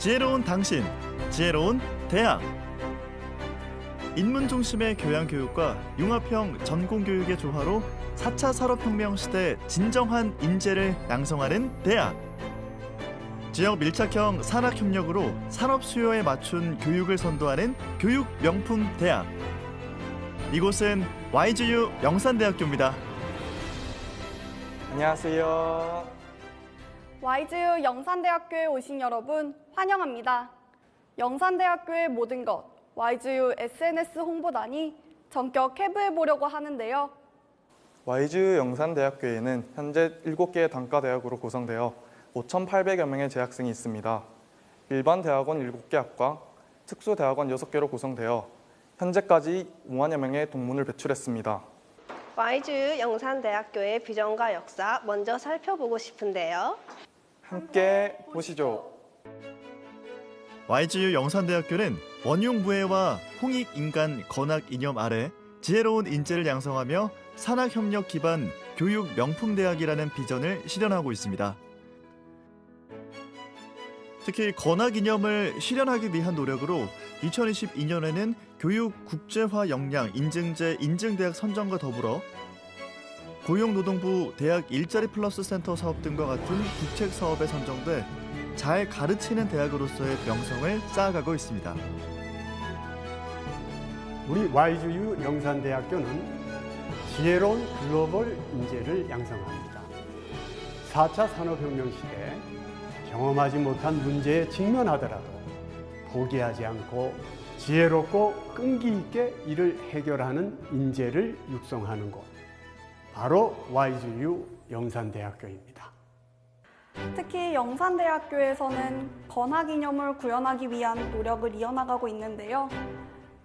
지혜로운 당신, 지혜로운 대학. 인문 중심의 교양 교육과 융합형 전공 교육의 조화로 4차 산업혁명 시대 진정한 인재를 양성하는 대학. 지역 밀착형 산학 협력으로 산업 수요에 맞춘 교육을 선도하는 교육 명품 대학. 이곳은 YGU 영산대학교입니다. 안녕하세요. YGU 영산대학교에 오신 여러분 환영합니다. 영산대학교의 모든 것 YGU SNS 홍보단이 전격 해부해 보려고 하는데요. YGU 영산대학교에는 현재 7개의 단과대학으로 구성되어 5,800여 명의 재학생이 있습니다. 일반 대학원 7개 학과, 특수대학원 6개로 구성되어 현재까지 5만여 명의 동문을 배출했습니다. YGU 영산대학교의 비전과 역사 먼저 살펴보고 싶은데요. 함께 보시죠. YGU 영산대학교는 원흉부해와 홍익인간 건학 이념 아래 지혜로운 인재를 양성하며 산학협력 기반 교육 명품대학이라는 비전을 실현하고 있습니다. 특히 건학 이념을 실현하기 위한 노력으로 2022년에는 교육 국제화 역량 인증제 인증대학 선정과 더불어 고용노동부 대학 일자리 플러스 센터 사업 등과 같은 국책 사업에 선정돼 잘 가르치는 대학으로서의 명성을 쌓아가고 있습니다. 우리 YGU 영산대학교는 지혜로운 글로벌 인재를 양성합니다. 4차 산업혁명 시대 경험하지 못한 문제에 직면하더라도 포기하지 않고 지혜롭고 끈기 있게 이를 해결하는 인재를 육성하는 곳. 바로 YGU 영산대학교입니다. 특히 영산대학교에서는 건학 이념을 구현하기 위한 노력을 이어나가고 있는데요.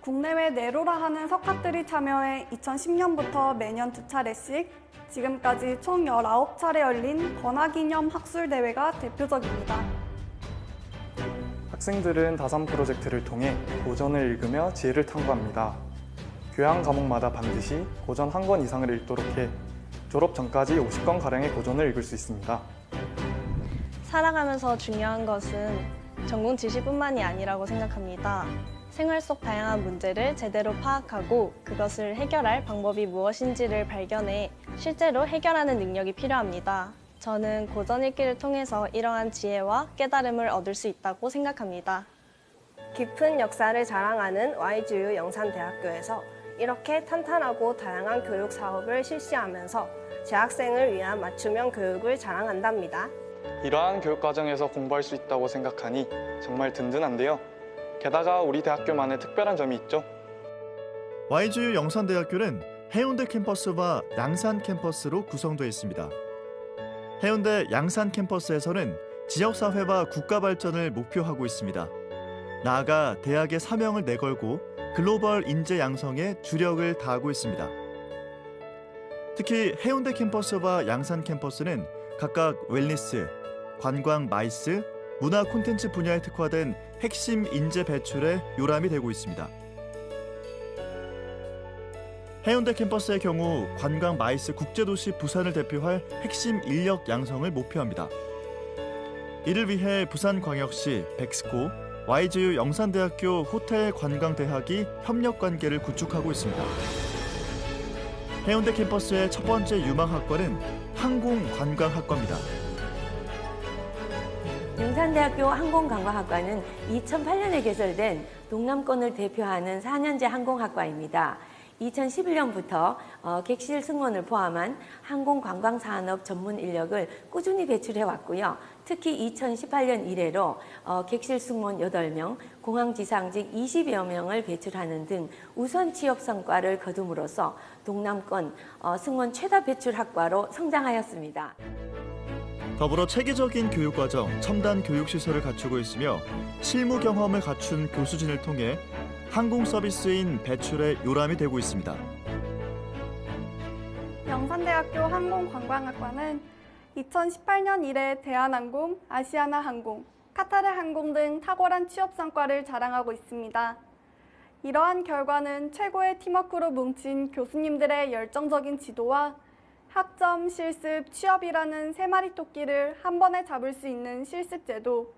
국내외 내로라 하는 석학들이 참여해 2010년부터 매년 두 차례씩 지금까지 총 19차례 열린 건학 이념 학술 대회가 대표적입니다. 학생들은 다산 프로젝트를 통해 고전을 읽으며 지혜를 탐구합니다. 교양 과목마다 반드시 고전 한 권 이상을 읽도록 해 졸업 전까지 50권 가량의 고전을 읽을 수 있습니다. 살아가면서 중요한 것은 전공 지식뿐만이 아니라고 생각합니다. 생활 속 다양한 문제를 제대로 파악하고 그것을 해결할 방법이 무엇인지를 발견해 실제로 해결하는 능력이 필요합니다. 저는 고전 읽기를 통해서 이러한 지혜와 깨달음을 얻을 수 있다고 생각합니다. 깊은 역사를 자랑하는 YGU 영산대학교에서 이렇게 탄탄하고 다양한 교육 사업을 실시하면서 재학생을 위한 맞춤형 교육을 자랑한답니다. 이러한 교육 과정에서 공부할 수 있다고 생각하니 정말 든든한데요. 게다가 우리 대학교만의 특별한 점이 있죠. YGU 영산대학교는 해운대 캠퍼스와 양산 캠퍼스로 구성되어 있습니다. 해운대 양산 캠퍼스에서는 지역사회와 국가 발전을 목표하고 있습니다. 나아가 대학의 사명을 내걸고 글로벌 인재 양성에 주력을 다하고 있습니다. 특히 해운대 캠퍼스와 양산 캠퍼스는 각각 웰니스, 관광 마이스, 문화 콘텐츠 분야에 특화된 핵심 인재 배출에 요람이 되고 있습니다. 해운대 캠퍼스의 경우 관광 마이스 국제도시 부산을 대표할 핵심 인력 양성을 목표합니다. 이를 위해 부산광역시, 백스코, YGU 영산대학교 호텔관광대학이 협력 관계를 구축하고 있습니다. 해운대 캠퍼스의 첫 번째 유망학과는 항공관광학과입니다. 영산대학교 항공관광학과는 2008년에 개설된 동남권을 대표하는 4년제 항공학과입니다. 2011년부터 어, 객실 승무원을 포함한 항공관광산업 전문 인력을 꾸준히 배출해 왔고요. 특히 2018년 이래로 어, 객실 승무원 8명, 공항지상직 20여 명을 배출하는 등 우선 취업 성과를 거둠으로써 동남권 어, 승무원 최다 배출 학과로 성장하였습니다. 더불어 체계적인 교육과정, 첨단 교육시설을 갖추고 있으며 실무 경험을 갖춘 교수진을 통해 항공 서비스인 배출에 요람이 되고 있습니다. 영산대학교 항공관광학과는 2018년 이래 대한항공, 아시아나항공, 카타르항공 등 탁월한 취업 성과를 자랑하고 있습니다. 이러한 결과는 최고의 팀워크로 뭉친 교수님들의 열정적인 지도와 학점, 실습, 취업이라는 세 마리 토끼를 한 번에 잡을 수 있는 실습 제도,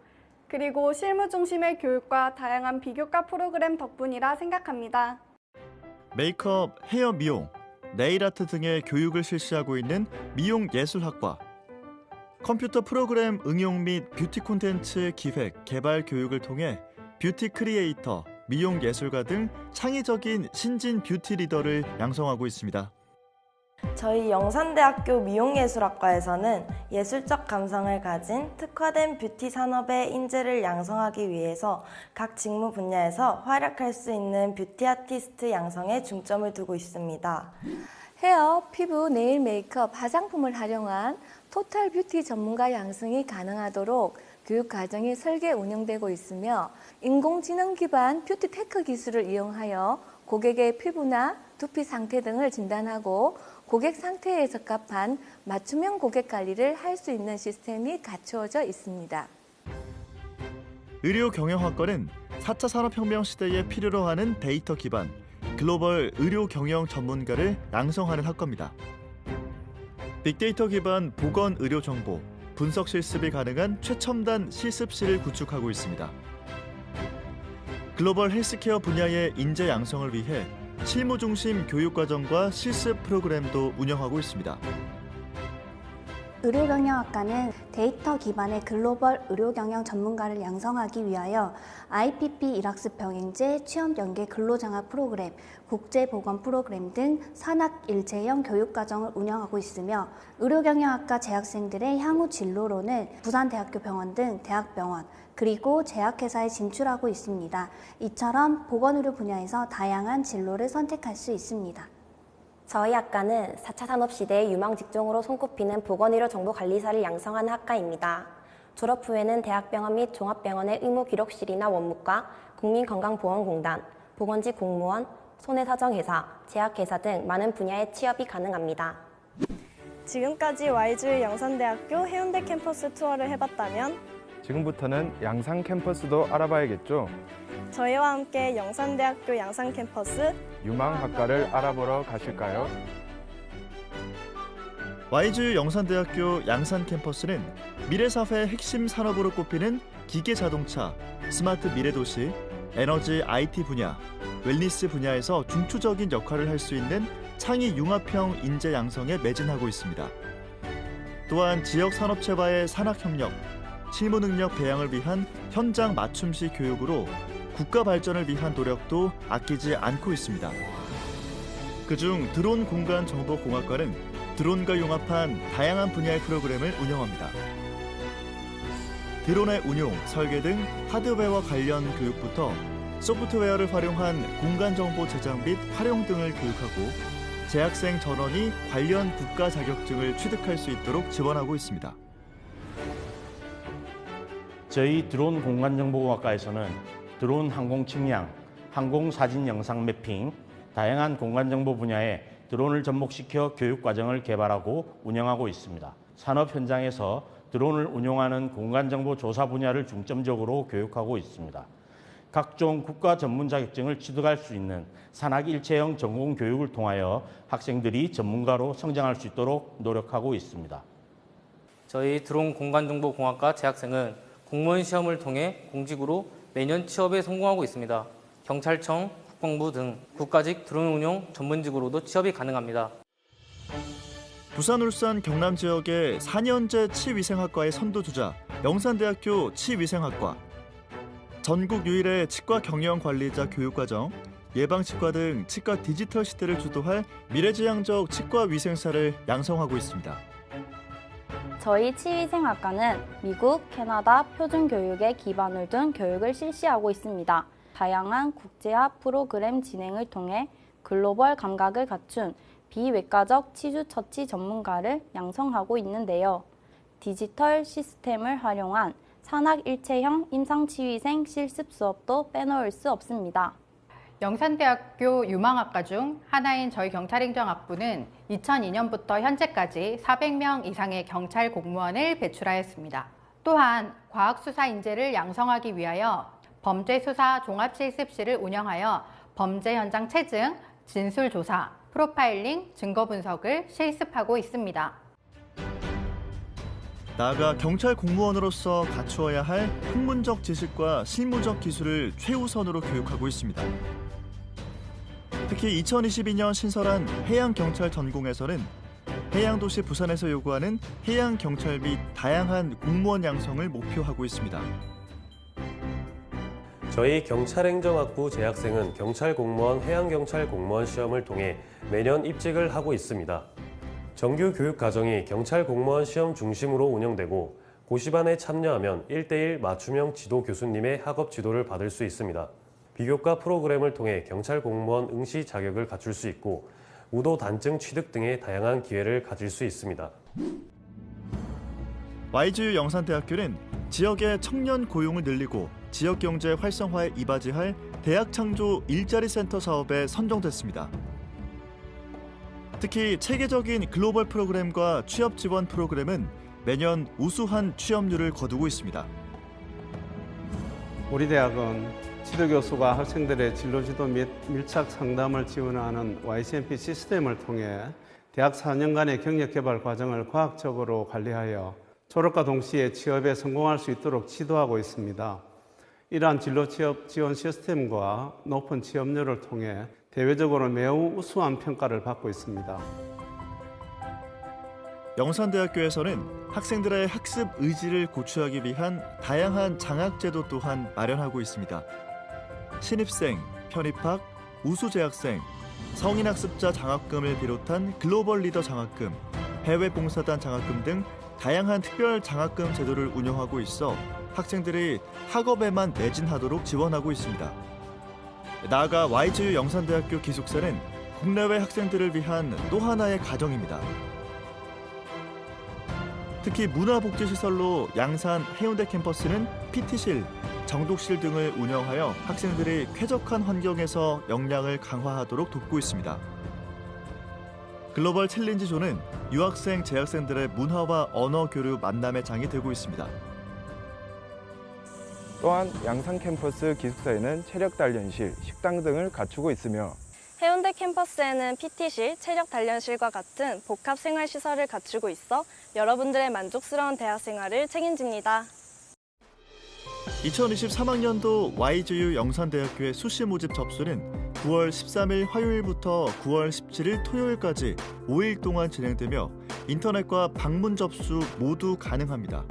그리고 실무 중심의 교육과 다양한 비교과 프로그램 덕분이라 생각합니다. 메이크업, 헤어 미용, 네일 아트 등의 교육을 실시하고 있는 미용 예술학과. 컴퓨터 프로그램 응용 및 뷰티 콘텐츠 기획, 개발 교육을 통해 뷰티 크리에이터, 미용 예술가 등 창의적인 신진 뷰티 리더를 양성하고 있습니다. 저희 영산대학교 미용예술학과에서는 예술적 감성을 가진 특화된 뷰티 산업의 인재를 양성하기 위해서 각 직무 분야에서 활약할 수 있는 뷰티 아티스트 양성에 중점을 두고 있습니다. 헤어, 피부, 네일 메이크업, 화장품을 활용한 토탈 뷰티 전문가 양성이 가능하도록 교육 과정이 설계 운영되고 있으며 인공지능 기반 뷰티 테크 기술을 이용하여 고객의 피부나 두피 상태 등을 진단하고 고객 상태에 적합한 맞춤형 고객 관리를 할 수 있는 시스템이 갖추어져 있습니다. 의료 경영학과는 4차 산업혁명 시대에 필요로 하는 데이터 기반 글로벌 의료 경영 전문가를 양성하는 학과입니다. 빅데이터 기반 보건 의료 정보, 분석 실습이 가능한 최첨단 실습실을 구축하고 있습니다. 글로벌 헬스케어 분야의 인재 양성을 위해 실무 중심 교육 과정과 실습 프로그램도 운영하고 있습니다. 의료경영학과는 데이터 기반의 글로벌 의료경영 전문가를 양성하기 위하여 IPP 일학습 병행제, 취업 연계 근로장학 프로그램, 국제보건 프로그램 등 산학 일체형 교육과정을 운영하고 있으며 의료경영학과 재학생들의 향후 진로로는 부산대학교 병원 등 대학병원, 그리고 제약회사에 진출하고 있습니다. 이처럼 보건의료 분야에서 다양한 진로를 선택할 수 있습니다. 저희 학과는 4차 산업시대의 유망 직종으로 손꼽히는 보건의료 정보관리사를 양성하는 학과입니다. 졸업 후에는 대학병원 및 종합병원의 의무 기록실이나 원무과, 국민건강보험공단, 보건직 공무원, 손해사정회사, 제약회사 등 많은 분야의 취업이 가능합니다. 지금까지 YG 영산대학교 해운대 캠퍼스 투어를 해봤다면 지금부터는 양산 캠퍼스도 알아봐야겠죠. 저희와 함께 영산대학교 양산 캠퍼스 유망 학과를 알아보러 가실까요? YGU 영산대학교 양산 캠퍼스는 미래사회 핵심 산업으로 꼽히는 기계 자동차, 스마트 미래도시, 에너지 IT 분야, 웰니스 분야에서 중추적인 역할을 할 수 있는 창의 융합형 인재 양성에 매진하고 있습니다. 또한 지역 산업체와의 산학협력, 실무 능력 배양을 위한 현장 맞춤식 교육으로 국가 발전을 위한 노력도 아끼지 않고 있습니다. 그중 드론 공간 정보 공학과는 드론과 융합한 다양한 분야의 프로그램을 운영합니다. 드론의 운용, 설계 등 하드웨어와 관련 교육부터 소프트웨어를 활용한 공간 정보 제작 및 활용 등을 교육하고 재학생 전원이 관련 국가 자격증을 취득할 수 있도록 지원하고 있습니다. 저희 드론 공간정보공학과에서는 드론 항공 측량, 항공 사진 영상 매핑, 다양한 공간정보 분야에 드론을 접목시켜 교육 과정을 개발하고 운영하고 있습니다. 산업 현장에서 드론을 운용하는 공간정보 조사 분야를 중점적으로 교육하고 있습니다. 각종 국가 전문 자격증을 취득할 수 있는 산학 일체형 전공 교육을 통하여 학생들이 전문가로 성장할 수 있도록 노력하고 있습니다. 저희 드론 공간정보공학과 재학생은 공무원 시험을 통해 공직으로 매년 취업에 성공하고 있습니다. 경찰청, 국방부 등 국가직 드론 운용 전문직으로도 취업이 가능합니다. 부산, 울산, 경남 지역의 4년제 치위생학과의 선두주자 영산대학교 치위생학과 전국 유일의 치과 경영 관리자 교육과정 예방치과 등 치과 디지털 시대를 주도할 미래지향적 치과 위생사를 양성하고 있습니다. 저희 치위생학과는 미국, 캐나다 표준 교육에 기반을 둔 교육을 실시하고 있습니다. 다양한 국제화 프로그램 진행을 통해 글로벌 감각을 갖춘 비외과적 치주 처치 전문가를 양성하고 있는데요. 디지털 시스템을 활용한 산학 일체형 임상치위생 실습 수업도 빼놓을 수 없습니다. 영산대학교 유망학과 중 하나인 저희 경찰행정학부는 2002년부터 현재까지 400명 이상의 경찰 공무원을 배출하였습니다. 또한 과학수사 인재를 양성하기 위하여 범죄수사 종합실습실을 운영하여 범죄 현장 체증, 진술조사, 프로파일링, 증거 분석을 실습하고 있습니다. 나아가 경찰 공무원으로서 갖추어야 할 학문적 지식과 실무적 기술을 최우선으로 교육하고 있습니다. 특히 2022년 신설한 해양경찰 전공에서는 해양도시 부산에서 요구하는 해양경찰 및 다양한 공무원 양성을 목표하고 있습니다. 저희 경찰행정학부 재학생은 경찰 공무원 해양경찰 공무원 시험을 통해 매년 입직을 하고 있습니다. 정규 교육 과정이 경찰 공무원 시험 중심으로 운영되고 고시반에 참여하면 1대1 맞춤형 지도 교수님의 학업 지도를 받을 수 있습니다. 비교과 프로그램을 통해 경찰 공무원 응시 자격을 갖출 수 있고 우도 단증 취득 등의 다양한 기회를 가질 수 있습니다. YGU 영산대학교는 지역의 청년 고용을 늘리고 지역 경제 활성화에 이바지할 대학 창조 일자리 센터 사업에 선정됐습니다. 특히 체계적인 글로벌 프로그램과 취업 지원 프로그램은 매년 우수한 취업률을 거두고 있습니다. 우리 대학은 지도교수가 학생들의 진로지도 및 밀착 상담을 지원하는 YCMP 시스템을 통해 대학 4년간의 경력 개발 과정을 과학적으로 관리하여 졸업과 동시에 취업에 성공할 수 있도록 지도하고 있습니다. 이러한 진로 취업 지원 시스템과 높은 취업률을 통해 대외적으로 매우 우수한 평가를 받고 있습니다. 영산대학교에서는 학생들의 학습 의지를 고취하기 위한 다양한 장학제도 또한 마련하고 있습니다. 신입생, 편입학, 우수재학생, 성인학습자 장학금을 비롯한 글로벌 리더 장학금, 해외 봉사단 장학금 등 다양한 특별 장학금 제도를 운영하고 있어 학생들이 학업에만 매진하도록 지원하고 있습니다. 나아가 YGU 영산대학교 기숙사는 국내외 학생들을 위한 또 하나의 가정입니다. 특히 문화복지시설로 양산 해운대 캠퍼스는 PT실, 정독실 등을 운영하여 학생들이 쾌적한 환경에서 역량을 강화하도록 돕고 있습니다. 글로벌 챌린지 존은 유학생, 재학생들의 문화와 언어 교류 만남의 장이 되고 있습니다. 또한 양산 캠퍼스 기숙사에는 체력 단련실, 식당 등을 갖추고 있으며 해운대 캠퍼스에는 PT실, 체력 단련실과 같은 복합 생활 시설을 갖추고 있어 여러분들의 만족스러운 대학 생활을 책임집니다. 2023학년도 YGU 영산대학교의 수시 모집 접수는 9월 13일 화요일부터 9월 17일 토요일까지 5일 동안 진행되며 인터넷과 방문 접수 모두 가능합니다.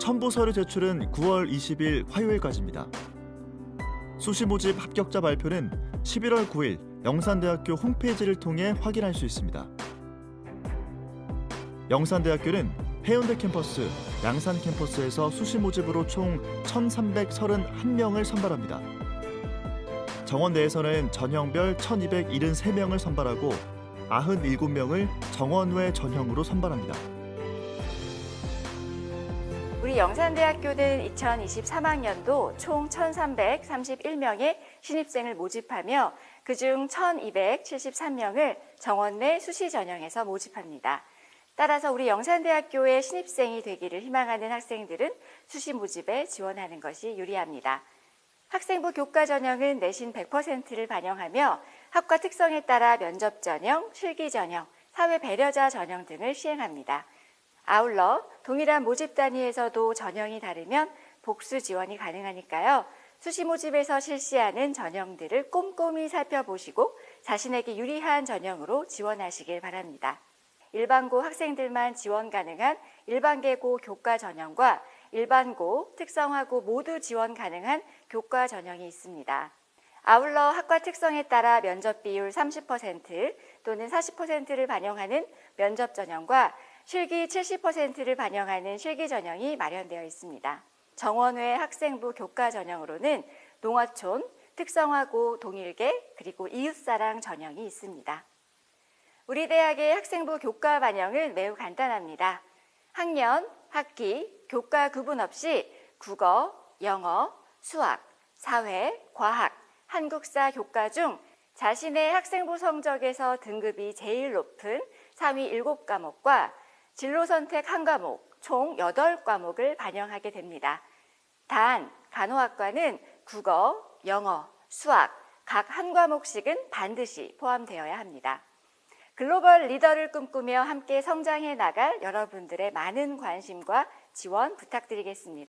첨부 서류 제출은 9월 20일 화요일까지입니다. 수시 모집 합격자 발표는 11월 9일 영산대학교 홈페이지를 통해 확인할 수 있습니다. 영산대학교는 해운대 캠퍼스, 양산 캠퍼스에서 수시 모집으로 총 1,331명을 선발합니다. 정원 내에서는 전형별 1,273명을 선발하고 97명을 정원 외 전형으로 선발합니다. 우리 영산대학교는 2023학년도 총 1,331명의 신입생을 모집하며 그중 1,273명을 정원 내 수시 전형에서 모집합니다. 따라서 우리 영산대학교의 신입생이 되기를 희망하는 학생들은 수시 모집에 지원하는 것이 유리합니다. 학생부 교과 전형은 내신 100%를 반영하며 학과 특성에 따라 면접 전형, 실기 전형, 사회 배려자 전형 등을 시행합니다. 아울러 동일한 모집 단위에서도 전형이 다르면 복수 지원이 가능하니까요. 수시 모집에서 실시하는 전형들을 꼼꼼히 살펴보시고 자신에게 유리한 전형으로 지원하시길 바랍니다. 일반고 학생들만 지원 가능한 일반계고 교과 전형과 일반고, 특성화고 모두 지원 가능한 교과 전형이 있습니다. 아울러 학과 특성에 따라 면접 비율 30% 또는 40%를 반영하는 면접 전형과 실기 70%를 반영하는 실기 전형이 마련되어 있습니다. 정원외 학생부 교과 전형으로는 농어촌, 특성화고 동일계, 그리고 이웃사랑 전형이 있습니다. 우리 대학의 학생부 교과 반영은 매우 간단합니다. 학년, 학기, 교과 구분 없이 국어, 영어, 수학, 사회, 과학, 한국사 교과 중 자신의 학생부 성적에서 등급이 제일 높은 상위 7과목과 진로 선택 1과목, 총 8과목을 반영하게 됩니다. 단, 간호학과는 국어, 영어, 수학 각 한 과목씩은 반드시 포함되어야 합니다. 글로벌 리더를 꿈꾸며 함께 성장해 나갈 여러분들의 많은 관심과 지원 부탁드리겠습니다.